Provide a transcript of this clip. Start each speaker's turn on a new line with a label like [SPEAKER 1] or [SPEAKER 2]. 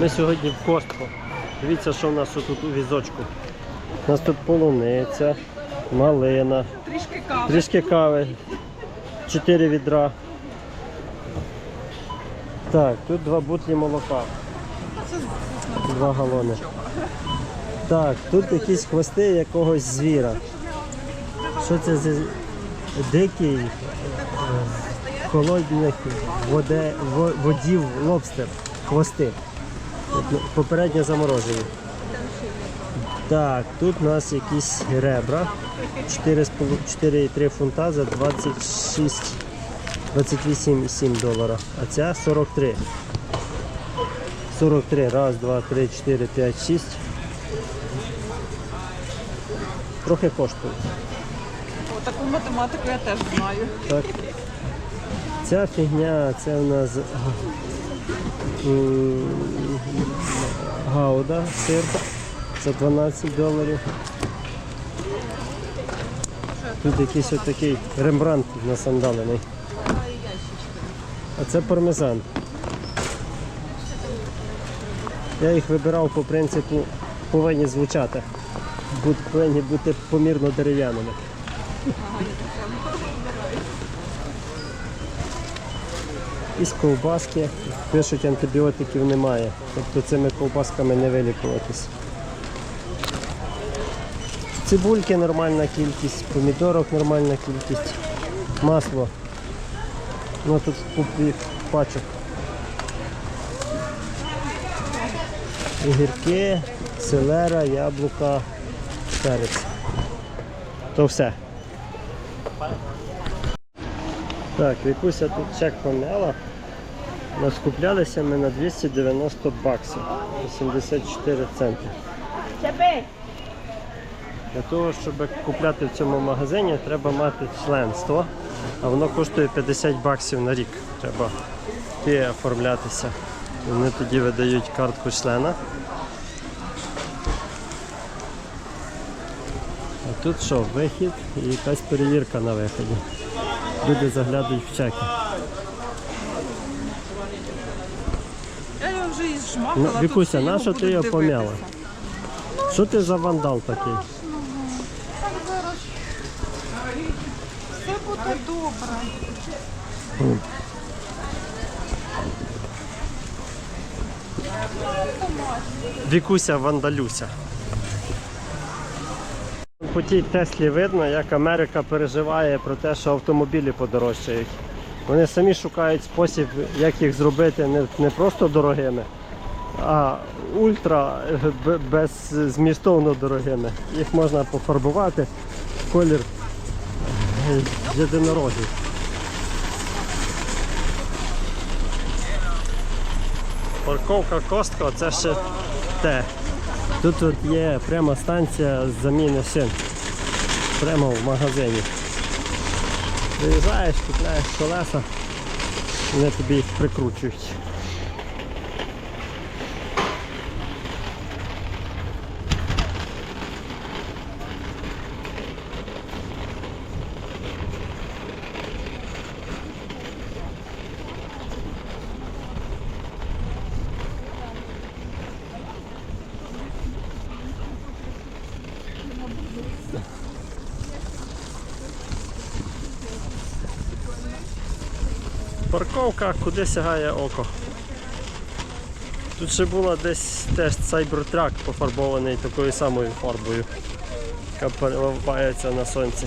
[SPEAKER 1] Ми сьогодні в Костко. Дивіться, що в нас тут у візочку. У нас тут полуниця, малина,
[SPEAKER 2] Трішки кави.
[SPEAKER 1] трішки кави, 4 відра. Так, тут два бутлі молока, два галони. Так, тут якісь хвости якогось звіра. Що це за дикий е, холодних водів лобстер. Хвости. Попередньо заморожені. Так, тут у нас якісь ребра. 4,3 фунта за 26 28,7 долара. А ця 43. 43. Раз, два, три, чотири, п'ять, шість. Трохи коштує.
[SPEAKER 2] О, таку математику я теж знаю.
[SPEAKER 1] Так. Ця фігня, це у нас гауда, сир за 12 доларів. Тут якийсь отакий рембрандт насандалений. А це пармезан. Я їх вибирав по принципу повинні звучати. Будуть повинні бути помірно дерев'яними. Із ковбаски пишуть антибіотиків немає. Тобто цими ковбасками не вилікуватись. Цибульки нормальна кількість, помідорок нормальна кількість, масло. Ну тут купі пачок. Огірки, селера, яблука, перець. То все. Так, Вікуся тут чек помяла. Наскуплялися ми на 290 баксів. 84 центи. Для того, щоб купляти в цьому магазині, треба мати членство, а воно коштує 50 баксів на рік. Треба йти оформлятися. Вони тоді видають картку члена. А тут що, вихід і якась перевірка на виході. Люди заглядають в чеки.
[SPEAKER 2] Я його вже і
[SPEAKER 1] Ну,
[SPEAKER 2] тут
[SPEAKER 1] Вікуся,
[SPEAKER 2] всі
[SPEAKER 1] на що ти
[SPEAKER 2] будуть
[SPEAKER 1] його помяла? Що ти за вандал такий?
[SPEAKER 2] Так зараз. Все буде добре.
[SPEAKER 1] Вікуся Вандалюся. По тій Теслі видно, як Америка переживає про те, що автомобілі подорожчають. Вони самі шукають спосіб, як їх зробити не, не просто дорогими, а ультра е, б- беззмістовно дорогими. Їх можна пофарбувати в колір е, єдинорогів. Парковка Костко це ще те. Тут от є прямо станція з заміни шин. Прямо в магазині. Приїжджаєш, купляєш колеса, вони тобі їх прикручують. Парковка, куди сягає око. Тут ще була десь теж Cybertruck пофарбований такою самою фарбою, яка переливається на сонці.